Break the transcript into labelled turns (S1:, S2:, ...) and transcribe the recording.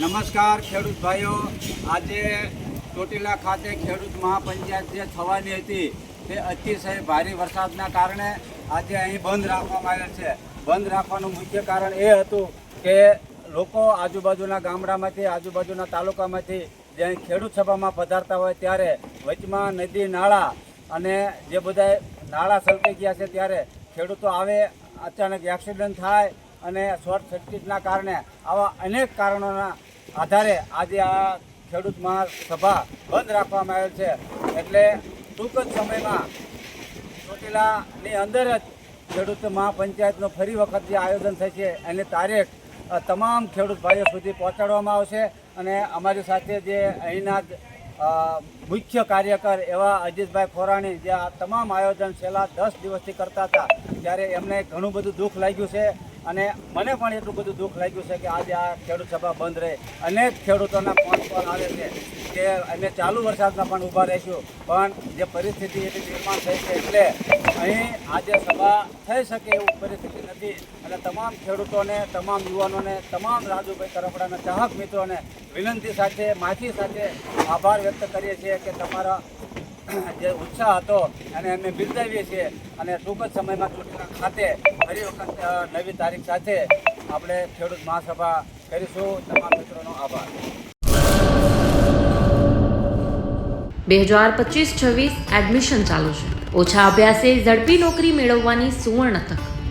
S1: નમસ્કાર, ખેડૂત ભાઈઓ. આજે ચોટીલા ખાતે ખેડૂત મહાપંચાયત જે થવાની હતી, તે અતિશય ભારે વરસાદના કારણે આજે અહીં બંધ રાખવામાં આવેલ છે. બંધ રાખવાનું મુખ્ય કારણ એ હતું કે લોકો આજુબાજુના ગામડામાંથી, આજુબાજુના તાલુકામાંથી જે ખેડૂત સભામાં પધારતા હોય ત્યારે વચમાં નદી, નાળા અને જે બધા નાળા સલકાઈ ગયા છે ત્યારે ખેડૂતો આવે, અચાનક એક્સિડન્ટ થાય અને શોર્ટ સર્કિટના કારણે આવા અનેક કારણોના આધારે આજે આ ખેડૂત મહાસભા બંધ રાખવામાં આવેલ છે. એટલે ટૂંક જ સમયમાં ચોટીલાની અંદર જ ખેડૂત મહાપંચાયતનો ફરી વખત જે આયોજન થશે એની તારીખ તમામ ખેડૂત ભાઈઓ સુધી પહોંચાડવામાં આવશે. અને અમારી સાથે જે અહીંના મુખ્ય કાર્યકર એવા અજીતભાઈ ખોરાણી, જે આ તમામ આયોજન છેલ્લા દસ દિવસથી કરતા હતા, ત્યારે એમને ઘણું બધું દુઃખ લાગ્યું છે. અને મને પણ એટલું બધું દુઃખ લાગ્યું છે કે આજે આ ખેડૂત સભા બંધ રહે. અનેક ખેડૂતોના ફોન કોલ આવે છે કે અમે ચાલુ વરસાદમાં પણ ઊભા રહીશું, પણ જે પરિસ્થિતિ એટલી નિર્માણ થઈ છે એટલે અહીં આજે સભા થઈ શકે એવું પરિસ્થિતિ નથી. અને તમામ ખેડૂતોને, તમામ યુવાનોને, તમામ રાજુભાઈ કરપડાના ચાહક મિત્રોને વિનંતી સાથે, માફી સાથે આભાર વ્યક્ત કરીએ છીએ કે તમારા જે ઉત્સાહ હતો એને અમે બિરદાવીએ છીએ અને ટૂંક જ સમયમાં ચૂંટણી ખાતે ફરી વખત નવી તારીખ સાથે આપણે ખેડૂત મહાસભા કરીશું. તમામ મિત્રોનો આભાર.
S2: બે હજાર પચીસ છવ્વીસ એડમિશન ચાલુ છે. ઓછા અભ્યાસે ઝડપી નોકરી મેળવવાની સુવર્ણ તક.